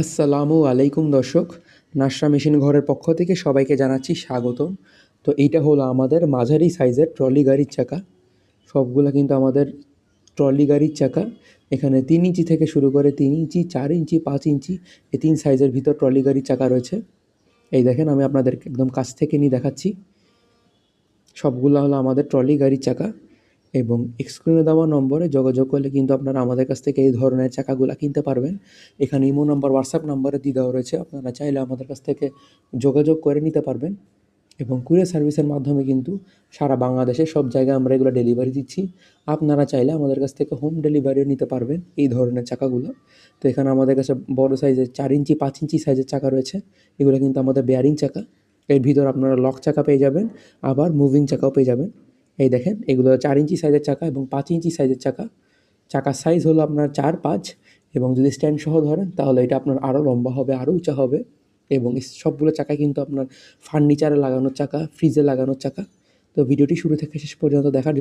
আসসালামু আলাইকুম দর্শক, নাসরা মেশিন ঘরের পক্ষ থেকে সবাইকে জানাচ্ছি স্বাগতম। তো এইটা হলো আমাদের মাঝারি সাইজের ট্রলি গাড়ির চাকা। সবগুলো কিন্তু আমাদের ট্রলি গাড়ির চাকা। এখানে তিন ইঞ্চি থেকে শুরু করে তিন ইঞ্চি, চার ইঞ্চি, পাঁচ ইঞ্চি এই তিন সাইজের ভিতর ট্রলি গাড়ির চাকা রয়েছে। এই দেখেন, আমি আপনাদেরকে একদম কাছ থেকে নিয়ে দেখাচ্ছি। সবগুলো হলো আমাদের ট্রলি গাড়ির চাকা। এবং স্ক্রিনে দেওয়া নম্বরে যোগাযোগ করলে কিন্তু আপনারা আমাদের কাছ থেকে এই ধরনের চাকাগুলো কিনতে পারবেন। এখানে ইমো নাম্বার হোয়াটসঅ্যাপ নাম্বারে দিয়ে দেওয়া রয়েছে। আপনারা চাইলে আমাদের কাছ থেকে যোগাযোগ করে নিতে পারবেন এবং কুরিয়ার সার্ভিসের মাধ্যমে কিন্তু সারা বাংলাদেশে সব জায়গায় আমরা এগুলো ডেলিভারি দিচ্ছি। আপনারা চাইলে আমাদের কাছ থেকে হোম ডেলিভারিও নিতে পারবেন এই ধরনের চাকাগুলো। তো এখানে আমাদের কাছে বড় সাইজের চার ইঞ্চি, পাঁচ ইঞ্চি সাইজের চাকা রয়েছে। এগুলো কিন্তু আমাদের বেয়ারিং চাকা। এর ভিতর আপনারা লক চাকা পেয়ে যাবেন, আবার মুভিং চাকাও পেয়ে যাবেন। এই দেখেন, এগুলো চার ইঞ্চি সাইজের চাকা এবং পাঁচ ইঞ্চি সাইজের চাকা। চাকার সাইজ হলো আপনার চার, পাঁচ এবং যদি স্ট্যান্ড সহ ধরেন, তাহলে এটা আপনার আরও লম্বা হবে আরও উঁচা হবে এবং সবগুলো চাকা কিন্তু আপনার ফার্নিচারে লাগানোর চাকা ফ্রিজে লাগানোর চাকা। তো ভিডিওটি শুরু থেকে শেষ পর্যন্ত দেখার